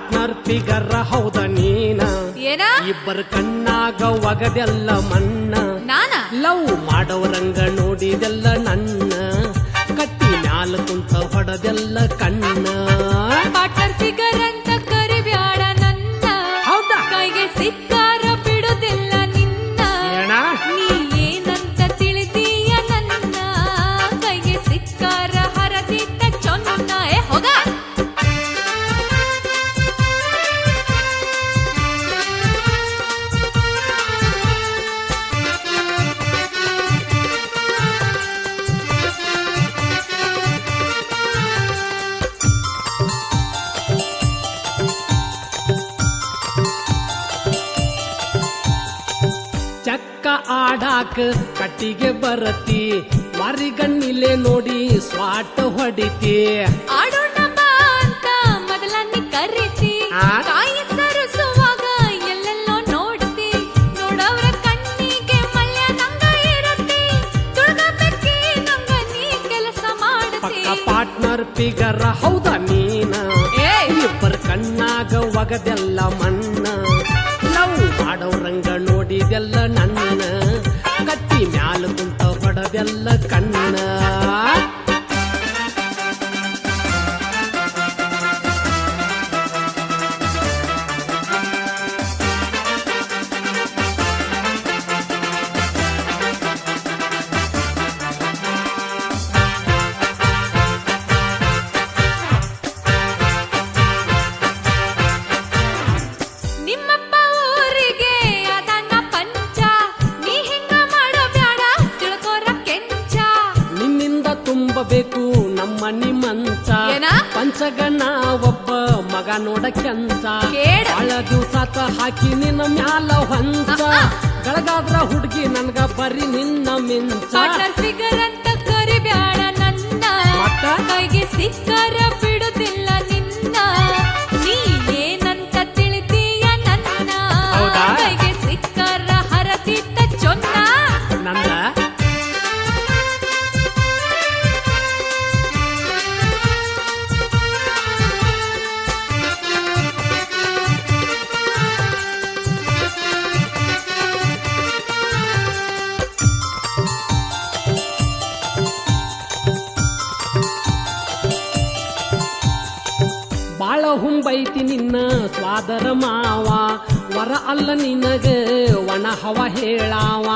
Figure ಹೌದ ನೀನ? ಏನ? ಇಬ್ಬರ ಕಣ್ಣಾಗ ಒಗದೆಲ್ಲ ಮಣ್ಣ. ನಾನ? ಲವ್ ಮಾಡೋರಂಗ ನೋಡಿದೆಲ್ಲ ನನ್ನ. ಕಟ್ಟಿ ಮ್ಯಾಲ ಕುಂತ ಹೊಡೆದೆಲ್ಲ ಕಣ್ಣ. ಪಾರ್ಟ್ನರ್ ಫಿಗರ್ ಆಡಾಕ ಕಟ್ಟಿಗೆ ಬರತಿ ಮರಿಗಣ್ಣಿಲೆ ನೋಡಿ ಸ್ವಾಟ ಹೊಡಿತಿ. ಆಡೋಣ ಬಾ ಅಂತ ಮೊದಲ ನೀ ಕರಿತಿ. ಆ? ಕಾಯಿ ಸರಿಸುವಾಗ ಎಲ್ಲೆಲ್ಲೋ ನೋಡ್ತಿ. ನೋಡವ್ರ ಕಣ್ಣಿಗೆ ಮಲ್ಯ ನಂಗ ಇರತಿ. ತುಳ್ಗ ಬೆಕ್ಕಿ ನಂಗ ನೀ ಕೆಲಸ ಮಾಡತಿ. ಪಕ್ಕ ಪಾರ್ಟ್ನರ್ ಪಿಗರ ಹೌದ ನೀನ? ಏಯ್ ಇಬ್ಬರ ಕಣ್ಣಾಗ ಒಗದೆಲ್ಲ ಮಣ್ಣ. ಲವ್ ಮಾಡೋರಂಗ ನೋಡಿದೆಲ್ಲ ನನ್ನ ಹೊಡದೆಲ್ಲ ಕಣ್ಣ ಪಂಚಗಣ ಒಬ್ಬ ಮಗ ನೋಡಕ್ಕೆಂತ. ಬಾಳ ದಿವ್ಸಾತ ಹಾಕಿ ನಿನ್ನ ಮ್ಯಾಲ ಹೊಂದ. ಗಳಗಾದ್ರ ಹುಡುಗಿ ನನ್ಗ ಬರೀ ನಿನ್ನ ಮಿಂಚ. ಸಿಗರಂತ ಫಿಗರ್ ಅಂತ ಕರಿಬ್ಯಾಡ ನನ್ನ. ಬಾಳ ಹುಂಬೈತಿ ನಿನ್ನ ಸ್ವಾದರ ಮಾವ. ವರ ಅಲ್ಲ ನಿನಗ ಒಣ ಹವ ಹೇಳಾವ.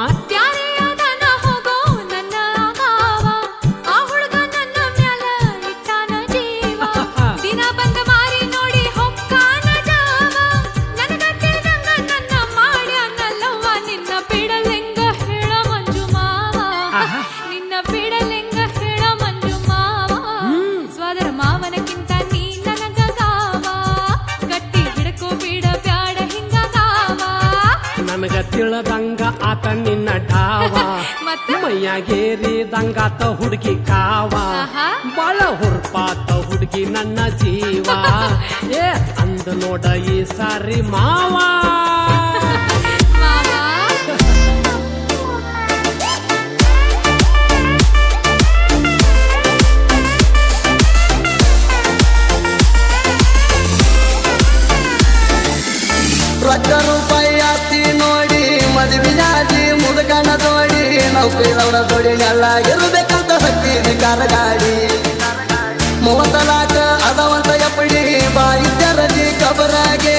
ತಿಳದಂಗ ಆತ ನಿನ್ನ ಡಾವ ಮತ್ತ? ಮೈಯಾಗೇರಿದಂಗಾತ ಹುಡುಗಿ ಕಾವ. ಬಾಳ ಹುರ್ಪಾತ ಹುಡುಗಿ ನನ್ನ ಜೀವ. ಏ ಅಂದ ನೋಡ ಈ ಸಾರಿ ಮಾವ. ಆಸ್ತಿ ಮದುವೆಯಾಗಿ ಮುದುಕನ ತೋಡಿ ನೌಕರಿ ದೌಡ ತೋಡಿ ನೆಲ್ಲ ಇರಬೇಕಂತ ಹತ್ತಿದ ಕಾರ ಗಾಡಿ. ಮೂವತ್ತ ನಾಲ್ಕ ಅದವಂತ ಎಪ್ಪಡಿ ಬಾಯಿ ತೆರದಿ, ಕಬರಾಗೆ